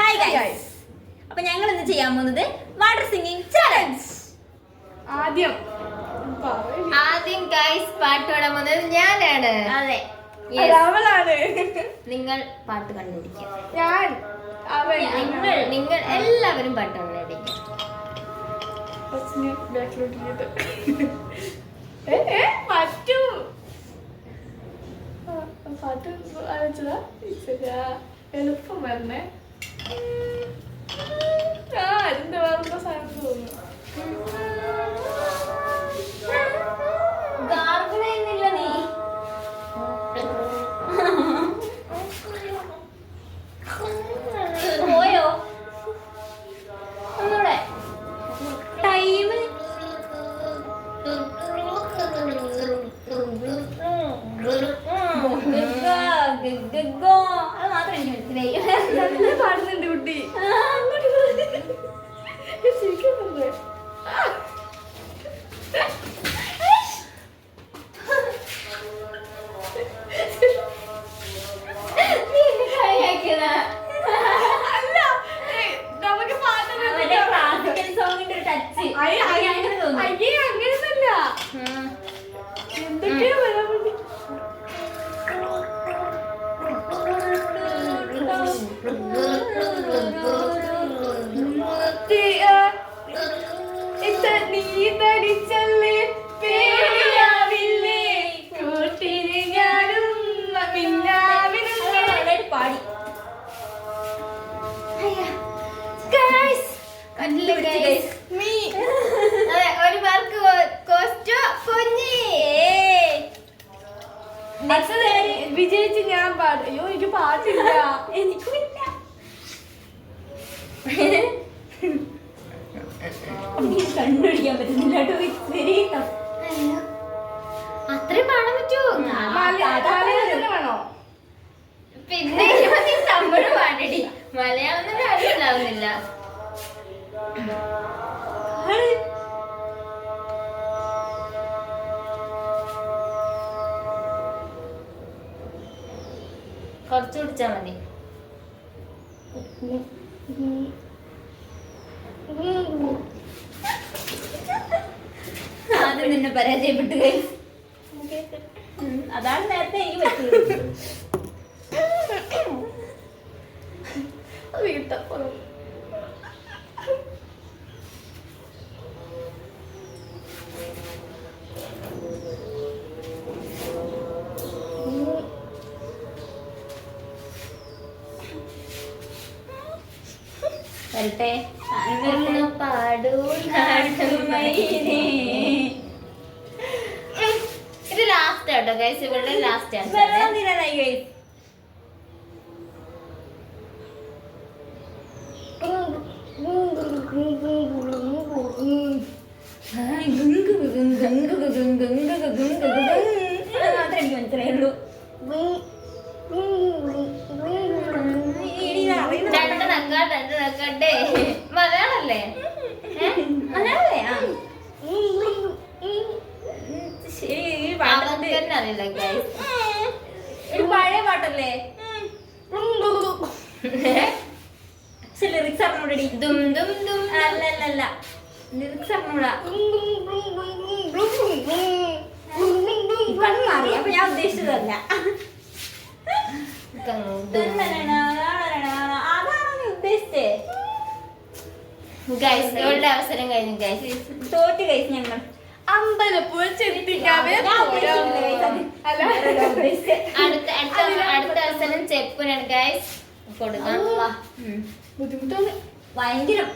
Hi guys guys. അപ്പൊ ഞങ്ങൾ ഇന്ന് ചെയ്യാൻ പോകുന്നത് വാട്ടർ സിംഗിങ് ചലഞ്ച് ആദ്യം ആദ്യം ഗൈസ് പാട്ട് പാടാൻ പോകുന്നത് ഞാനാണ്. അതെ. അവളാണ്. നിങ്ങൾ പാട്ട് കണ്ടുപിടിക്കുക ഞാൻ അവൾ നിങ്ങൾ. നിങ്ങൾ എല്ലാവരും പാട്ട് കണ്ടുപിടിക്കുക പറ്റൂ. പാട്ട്? എളുപ്പം വരണേ. ആ അതിന്റെ വേറെ സാധനം തോന്നുന്നു. അത് മാത്രം എനിക്ക് മനസ്സിലായി. പാടുന്നില്ല അങ്ങോട്ട് ടച്ച് അയ്യേ അങ്ങനെയല്ല എന്തൊക്കെയാ പാട്ട് അയ്യോ എനിക്ക് പാട്ടില്ല എനിക്കില്ല കണ്ടുപിടിക്കാൻ പറ്റുന്നില്ല വെരി ടഫ് അത്രയും പാടാൻ പറ്റുമോ? വേണോ? പിന്നെ തമിഴ് പാടടി. മലയാളം തന്നെ അറിയില്ല കുറച്ച് കുടിച്ചാ മതി. ആദ്യം നിന്നെ പരാജയപ്പെട്ടു അതാണ് നേരത്തെ എനിക്ക് പറ്റുന്നത് അത് വരട്ടെ പാടൂ. ഇത് ലാസ്റ്റ് ആട്ടോ ഗൈസ് ഇവളുടെ ലാസ്റ്റ് ആണ് വെള്ളം തീരാനായി കണ്ടു നോക്കട്ടെ മലയാളല്ലേ? തന്നെ അറിയില്ല പഴയ പാട്ടല്ലേ? ലിറിക്സ് അറിഞ്ഞൂടി. ലിറിക്സ് അറിഞ്ഞൂടാ ഞാൻ ഉദ്ദേശിച്ചതല്ല. ഗൈസ് ഇവളുടെ അവസരം കഴിഞ്ഞു ഗൈസ് തോറ്റ് ഗൈസ് ഞങ്ങൾ. അമ്പലപ്പുഴ ചെത്തിക്കാവേ അടുത്ത അടുത്ത അടുത്ത അവസരം ചെപ്പിനാണ് ഗൈസ് കൊടുക്കാം. ബുദ്ധിമുട്ടാണ് ഭയങ്കരം.